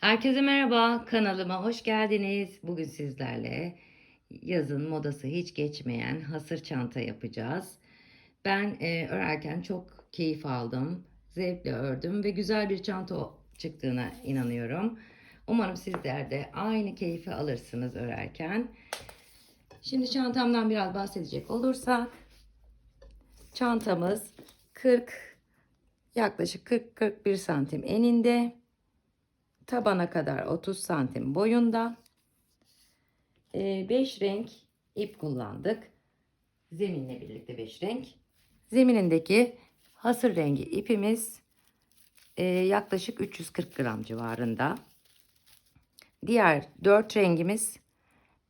Herkese merhaba, kanalıma hoş geldiniz. Bugün sizlerle yazın modası hiç geçmeyen hasır çanta yapacağız. Ben e, örerken çok keyif aldım, zevkle ördüm ve güzel bir çanta çıktığına inanıyorum. Umarım sizler de aynı keyfi alırsınız örerken. Şimdi çantamdan biraz bahsedecek olursak, çantamız 40 yaklaşık 40-41 santim eninde tabana kadar 30 santim boyunda 5 renk ip kullandık. Zeminle birlikte 5 renk. Zeminindeki hasır rengi ipimiz e, yaklaşık 340 gram civarında. Diğer 4 rengimiz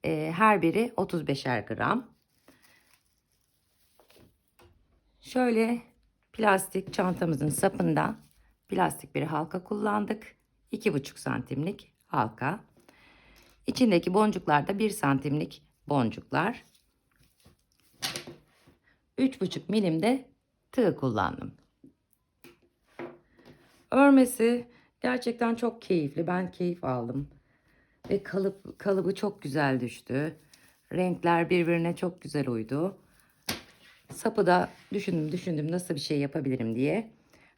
e, her biri 35'er gram. Şöyle plastik çantamızın sapında plastik bir halka kullandık. 2,5 santimlik halka. İçindeki boncuklar da 1 santimlik boncuklar. 3,5 milimde tığ kullandım. Örmesi gerçekten çok keyifli. Ben keyif aldım. Ve kalıp kalıbı çok güzel düştü. Renkler birbirine çok güzel uydu. Sapı da düşündüm düşündüm nasıl bir şey yapabilirim diye.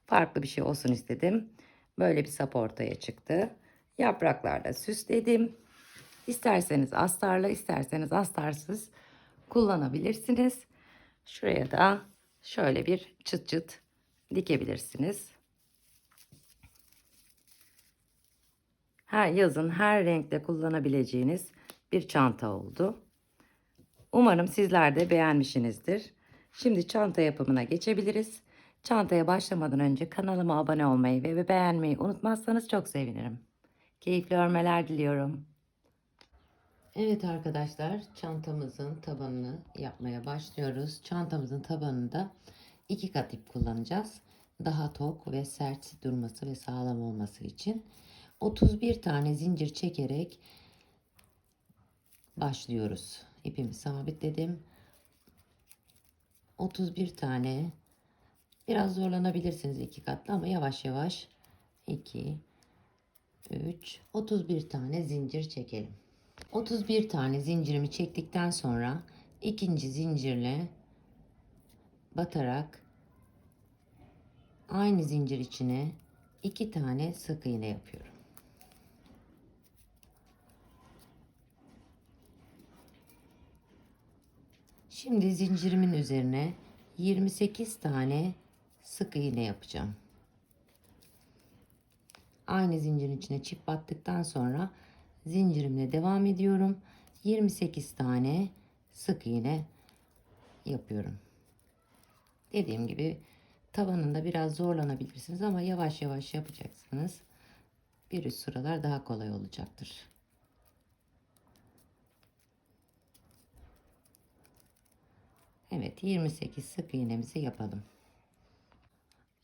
Farklı bir şey olsun istedim. Böyle bir sap ortaya çıktı. Yapraklarda süsledim. İsterseniz astarla isterseniz astarsız kullanabilirsiniz. Şuraya da şöyle bir çıt çıt dikebilirsiniz. Her yazın her renkte kullanabileceğiniz bir çanta oldu. Umarım sizler de beğenmişsinizdir. Şimdi çanta yapımına geçebiliriz. Çantaya başlamadan önce kanalıma abone olmayı ve beğenmeyi unutmazsanız çok sevinirim. Keyifli örmeler diliyorum. Evet arkadaşlar çantamızın tabanını yapmaya başlıyoruz. Çantamızın tabanında iki kat ip kullanacağız. Daha tok ve sert durması ve sağlam olması için 31 tane zincir çekerek başlıyoruz. İpimi sabitledim. 31 tane Biraz zorlanabilirsiniz iki katlı ama yavaş yavaş 2 3 31 tane zincir çekelim. 31 tane zincirimi çektikten sonra ikinci zincirle batarak aynı zincir içine iki tane sık iğne yapıyorum. Şimdi zincirimin üzerine 28 tane sık iğne yapacağım. Aynı zincirin içine çift battıktan sonra zincirimle devam ediyorum. 28 tane sık iğne yapıyorum. Dediğim gibi tavanında biraz zorlanabilirsiniz ama yavaş yavaş yapacaksınız. Bir üst sıralar daha kolay olacaktır. Evet 28 sık iğnemizi yapalım.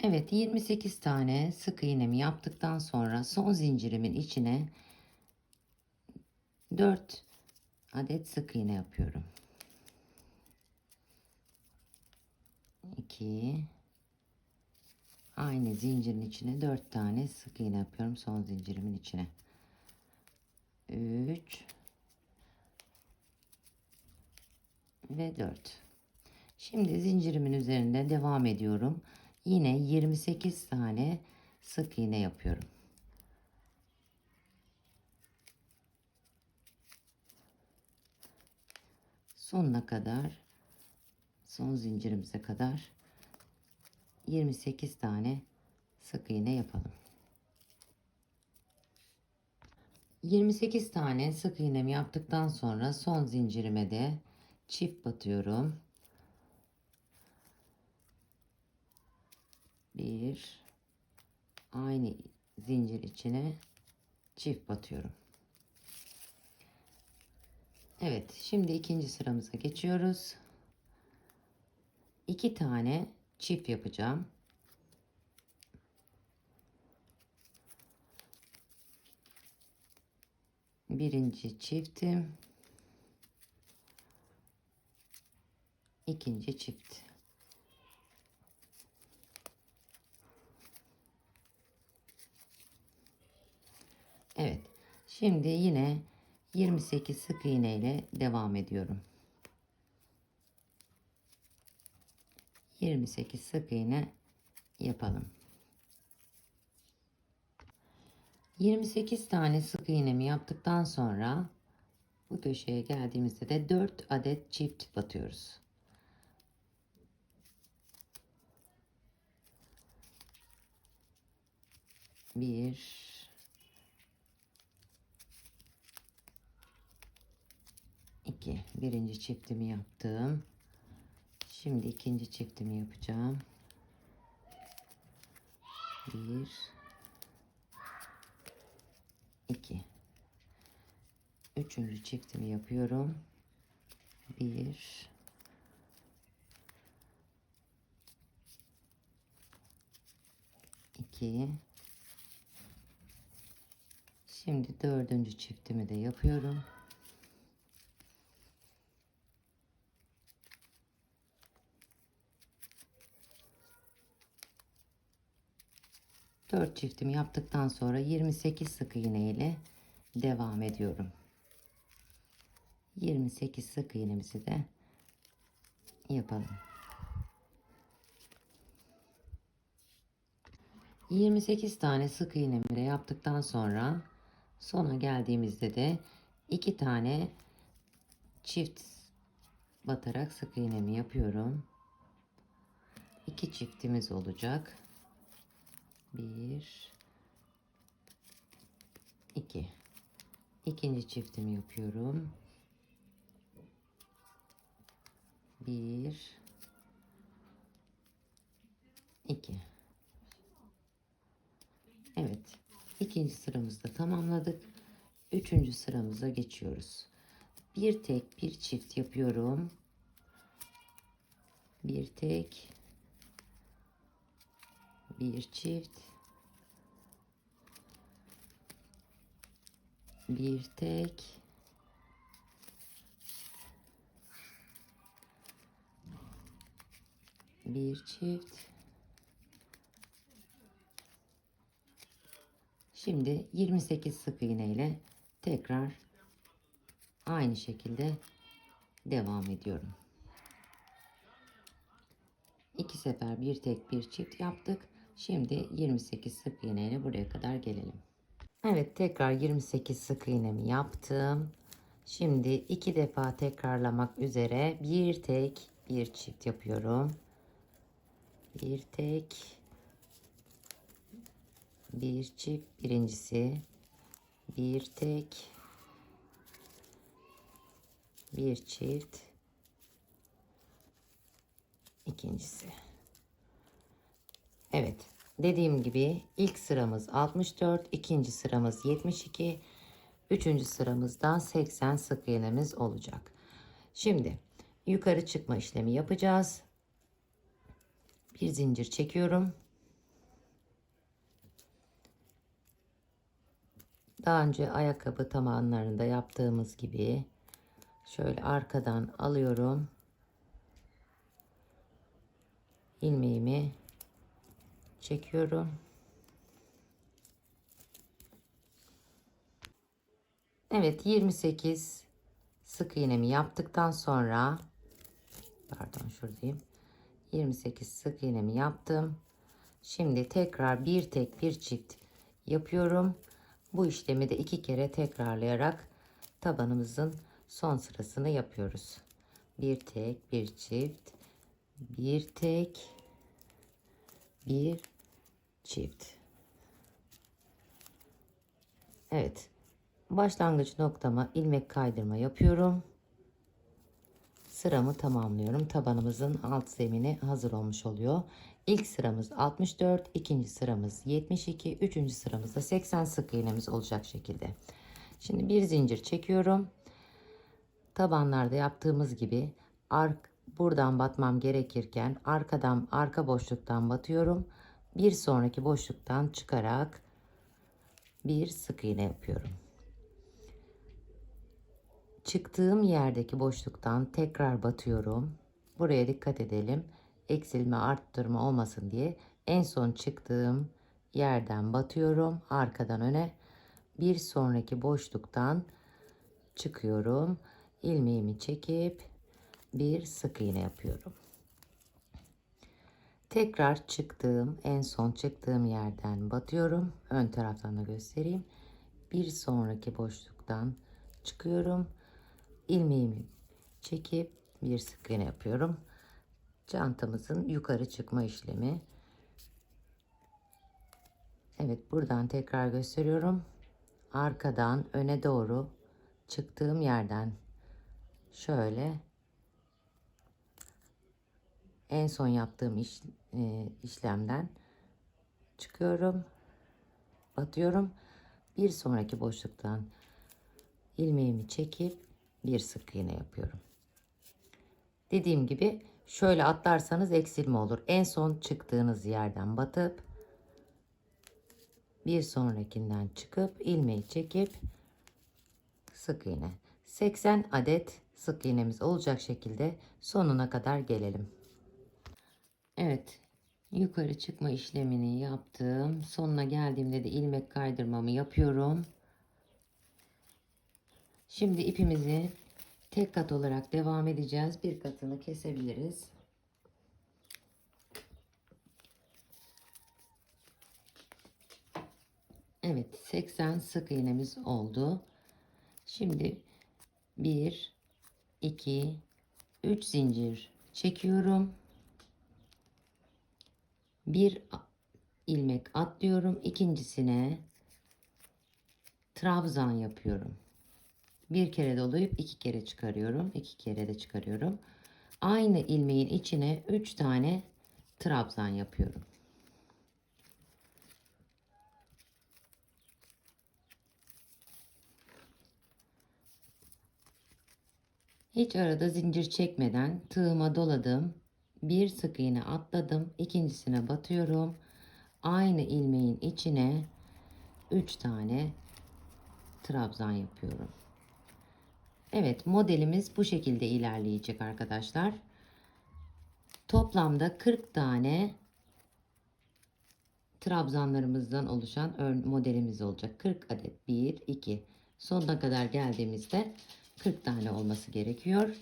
Evet 28 tane sık iğnemi yaptıktan sonra son zincirimin içine 4 adet sık iğne yapıyorum. 2 aynı zincirin içine 4 tane sık iğne yapıyorum son zincirimin içine. 3 ve 4. Şimdi zincirimin üzerinde devam ediyorum yine 28 tane sık iğne yapıyorum. Sonuna kadar son zincirimize kadar 28 tane sık iğne yapalım. 28 tane sık iğnemi yaptıktan sonra son zincirime de çift batıyorum. Bir aynı zincir içine çift batıyorum. Evet şimdi ikinci sıramıza geçiyoruz. İki tane çift yapacağım. Birinci çiftim. ikinci çift. Şimdi yine 28 sık iğne ile devam ediyorum. 28 sık iğne yapalım. 28 tane sık iğnemi yaptıktan sonra bu köşeye geldiğimizde de 4 adet çift batıyoruz. Bir, iki. Birinci çiftimi yaptım. Şimdi ikinci çiftimi yapacağım. Bir, iki. Üçüncü çiftimi yapıyorum. Bir, iki. Şimdi dördüncü çiftimi de yapıyorum. Dört çiftimi yaptıktan sonra 28 sık iğne ile devam ediyorum. 28 sık iğnemizi de yapalım. 28 tane sık iğnemi de yaptıktan sonra sona geldiğimizde de iki tane çift batarak sık iğnemi yapıyorum. İki çiftimiz olacak. Bir, iki. İkinci çiftimi yapıyorum. Bir, iki. Evet. ikinci sıramızda tamamladık. Üçüncü sıramıza geçiyoruz. Bir tek bir çift yapıyorum. Bir tek bir çift bir tek bir çift Şimdi 28 sık iğne ile tekrar aynı şekilde devam ediyorum. İki sefer bir tek bir çift yaptık. Şimdi 28 sık iğne ile buraya kadar gelelim. Evet tekrar 28 sık iğnemi yaptım. Şimdi iki defa tekrarlamak üzere bir tek bir çift yapıyorum. Bir tek bir çift birincisi bir tek bir çift ikincisi. Evet. Dediğim gibi ilk sıramız 64, ikinci sıramız 72, üçüncü sıramızda 80 sık iğnemiz olacak. Şimdi yukarı çıkma işlemi yapacağız. Bir zincir çekiyorum. Daha önce ayakkabı tabanlarında yaptığımız gibi şöyle arkadan alıyorum. ilmeğimi çekiyorum. Evet 28 sık iğnemi yaptıktan sonra pardon şuradayım 28 sık iğnemi yaptım. Şimdi tekrar bir tek bir çift yapıyorum. Bu işlemi de iki kere tekrarlayarak tabanımızın son sırasını yapıyoruz. Bir tek bir çift bir tek bir çift. Evet. Başlangıç noktama ilmek kaydırma yapıyorum. Sıramı tamamlıyorum. Tabanımızın alt zemini hazır olmuş oluyor. İlk sıramız 64, ikinci sıramız 72, üçüncü sıramızda 80 sık iğnemiz olacak şekilde. Şimdi bir zincir çekiyorum. Tabanlarda yaptığımız gibi ark buradan batmam gerekirken arkadan arka boşluktan batıyorum. Bir sonraki boşluktan çıkarak bir sık iğne yapıyorum. Çıktığım yerdeki boşluktan tekrar batıyorum. Buraya dikkat edelim. Eksilme arttırma olmasın diye en son çıktığım yerden batıyorum arkadan öne bir sonraki boşluktan çıkıyorum. ilmeğimi çekip bir sık iğne yapıyorum. Tekrar çıktığım en son çıktığım yerden batıyorum. Ön taraftan da göstereyim. Bir sonraki boşluktan çıkıyorum. ilmeğimi çekip bir sık iğne yapıyorum. Çantamızın yukarı çıkma işlemi. Evet buradan tekrar gösteriyorum. Arkadan öne doğru çıktığım yerden şöyle en son yaptığım iş, e, işlemden çıkıyorum. Batıyorum. Bir sonraki boşluktan ilmeğimi çekip bir sık iğne yapıyorum. Dediğim gibi şöyle atlarsanız eksilme olur. En son çıktığınız yerden batıp bir sonrakinden çıkıp ilmeği çekip sık iğne. 80 adet sık iğnemiz olacak şekilde sonuna kadar gelelim. Evet. Yukarı çıkma işlemini yaptım. Sonuna geldiğimde de ilmek kaydırmamı yapıyorum. Şimdi ipimizi tek kat olarak devam edeceğiz. Bir katını kesebiliriz. Evet 80 sık iğnemiz oldu. Şimdi 1 2 3 zincir çekiyorum. Bir ilmek atlıyorum. İkincisine trabzan yapıyorum. Bir kere dolayıp iki kere çıkarıyorum. iki kere de çıkarıyorum. Aynı ilmeğin içine üç tane trabzan yapıyorum. Hiç arada zincir çekmeden tığıma doladım. Bir sık iğne atladım. ikincisine batıyorum. Aynı ilmeğin içine 3 tane trabzan yapıyorum. Evet modelimiz bu şekilde ilerleyecek arkadaşlar. Toplamda 40 tane trabzanlarımızdan oluşan modelimiz olacak. 40 adet 1 2 sonuna kadar geldiğimizde 40 tane olması gerekiyor.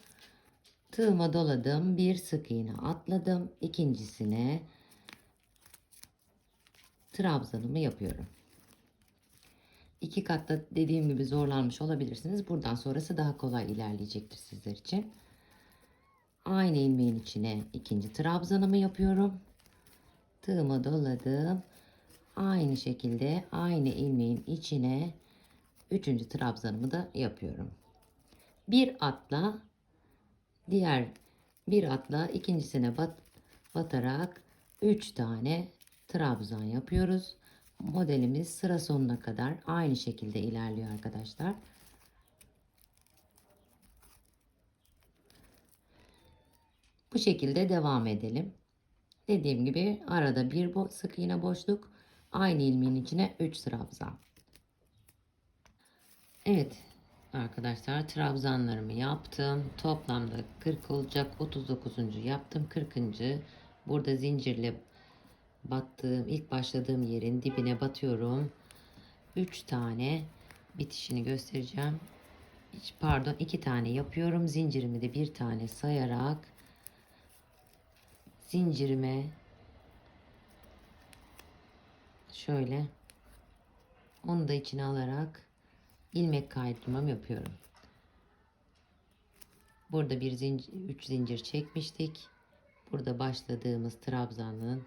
Tığıma doladım. Bir sık iğne atladım. ikincisine trabzanımı yapıyorum. İki katta dediğim gibi zorlanmış olabilirsiniz. Buradan sonrası daha kolay ilerleyecektir sizler için. Aynı ilmeğin içine ikinci trabzanımı yapıyorum. Tığıma doladım. Aynı şekilde aynı ilmeğin içine üçüncü trabzanımı da yapıyorum. Bir atla diğer bir atla ikincisine bat, batarak 3 tane trabzan yapıyoruz. Modelimiz sıra sonuna kadar aynı şekilde ilerliyor arkadaşlar. Bu şekilde devam edelim. Dediğim gibi arada bir sık iğne boşluk aynı ilmeğin içine 3 trabzan. Evet Arkadaşlar trabzanlarımı yaptım. Toplamda 40 olacak. 39. yaptım. 40. Burada zincirle battığım ilk başladığım yerin dibine batıyorum. 3 tane bitişini göstereceğim. Hiç, pardon 2 tane yapıyorum. Zincirimi de bir tane sayarak zincirime şöyle onu da içine alarak ilmek kaydırmam yapıyorum. Burada bir zincir, üç zincir çekmiştik. Burada başladığımız trabzanın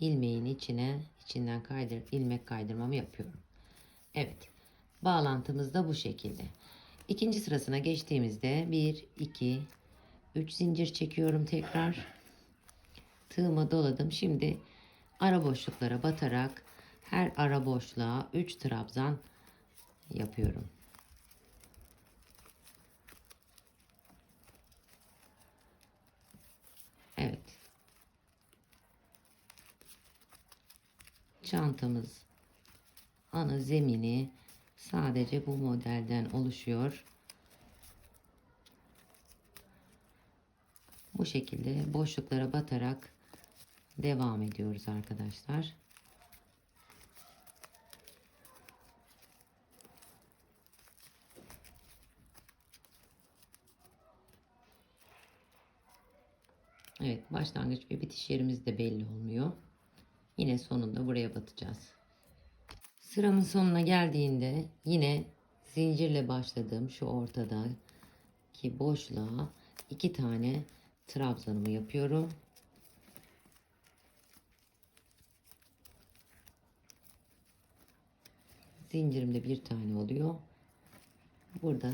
ilmeğin içine içinden kaydır ilmek kaydırmamı yapıyorum. Evet. Bağlantımız da bu şekilde. İkinci sırasına geçtiğimizde 1 2 3 zincir çekiyorum tekrar. Tığıma doladım. Şimdi ara boşluklara batarak her ara boşluğa 3 trabzan yapıyorum. Evet. Çantamız ana zemini sadece bu modelden oluşuyor. Bu şekilde boşluklara batarak devam ediyoruz arkadaşlar. Evet başlangıç ve bitiş yerimiz de belli olmuyor. Yine sonunda buraya batacağız. Sıramın sonuna geldiğinde yine zincirle başladığım şu ortadaki boşluğa iki tane trabzanımı yapıyorum. Zincirimde bir tane oluyor. Burada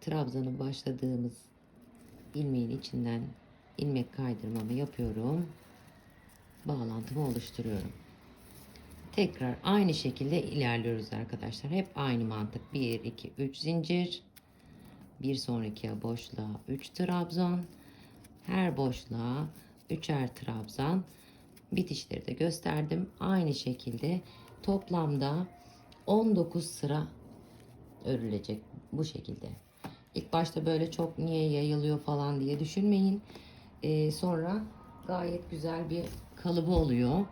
trabzanı başladığımız ilmeğin içinden ilmek kaydırmamı yapıyorum. Bağlantımı oluşturuyorum. Tekrar aynı şekilde ilerliyoruz arkadaşlar. Hep aynı mantık. 1, 2, 3 zincir. Bir sonraki boşluğa 3 trabzan. Her boşluğa 3'er trabzan. Bitişleri de gösterdim. Aynı şekilde toplamda 19 sıra örülecek bu şekilde. İlk başta böyle çok niye yayılıyor falan diye düşünmeyin. Ee, sonra gayet güzel bir kalıbı oluyor.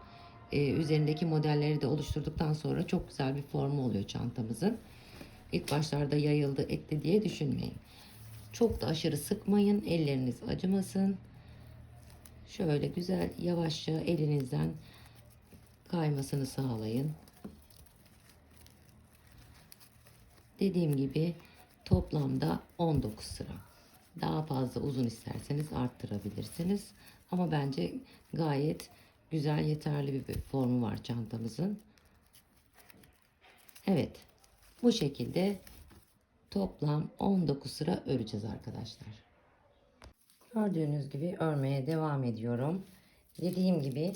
Ee, üzerindeki modelleri de oluşturduktan sonra çok güzel bir formu oluyor çantamızın. İlk başlarda yayıldı etti diye düşünmeyin. Çok da aşırı sıkmayın. Elleriniz acımasın. Şöyle güzel yavaşça elinizden kaymasını sağlayın. Dediğim gibi toplamda 19 sıra. Daha fazla uzun isterseniz arttırabilirsiniz. Ama bence gayet güzel yeterli bir formu var çantamızın. Evet. Bu şekilde toplam 19 sıra öreceğiz arkadaşlar. Gördüğünüz gibi örmeye devam ediyorum. Dediğim gibi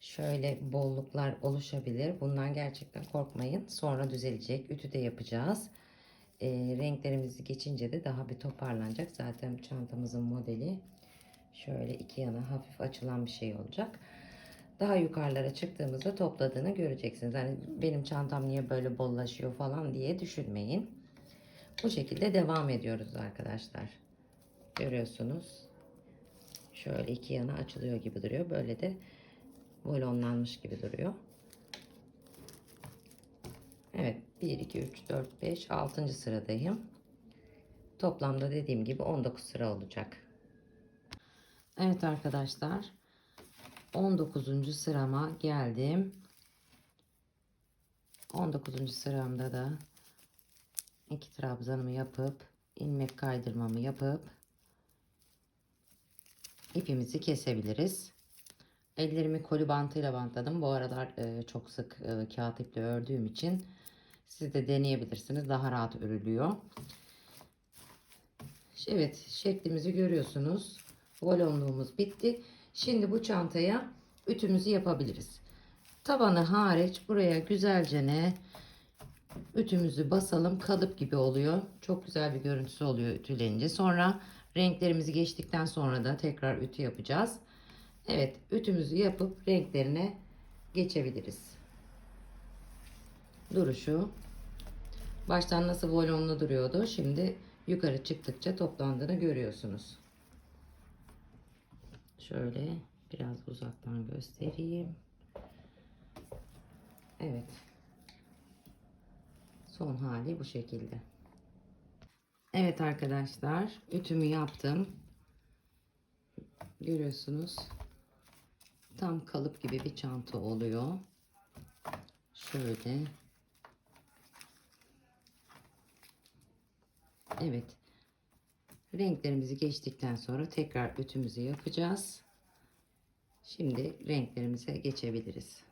şöyle bolluklar oluşabilir. Bundan gerçekten korkmayın. Sonra düzelecek. Ütü de yapacağız. E, renklerimizi geçince de daha bir toparlanacak. Zaten çantamızın modeli şöyle iki yana hafif açılan bir şey olacak. Daha yukarılara çıktığımızda topladığını göreceksiniz. Hani benim çantam niye böyle bollaşıyor falan diye düşünmeyin. Bu şekilde devam ediyoruz arkadaşlar. Görüyorsunuz. Şöyle iki yana açılıyor gibi duruyor. Böyle de volonlanmış gibi duruyor. Evet 1 2 3 4 5 6. sıradayım. Toplamda dediğim gibi 19 sıra olacak. Evet arkadaşlar 19. sırama geldim. 19. sıramda da iki trabzanımı yapıp ilmek kaydırmamı yapıp ipimizi kesebiliriz. Ellerimi koli bantıyla bantladım. Bu aralar e, çok sık e, kağıt iple ördüğüm için siz de deneyebilirsiniz. Daha rahat örülüyor. Evet şeklimizi görüyorsunuz. Volonluğumuz bitti. Şimdi bu çantaya ütümüzü yapabiliriz. Tabanı hariç buraya güzelce ne ütümüzü basalım. Kalıp gibi oluyor. Çok güzel bir görüntüsü oluyor ütülenince. Sonra renklerimizi geçtikten sonra da tekrar ütü yapacağız. Evet ütümüzü yapıp renklerine geçebiliriz. Duruşu. Baştan nasıl volumlu duruyordu. Şimdi yukarı çıktıkça toplandığını görüyorsunuz. Şöyle biraz uzaktan göstereyim. Evet. Son hali bu şekilde. Evet arkadaşlar ütümü yaptım. Görüyorsunuz. Tam kalıp gibi bir çanta oluyor. Şöyle. Evet. Renklerimizi geçtikten sonra tekrar ütümüzü yapacağız. Şimdi renklerimize geçebiliriz.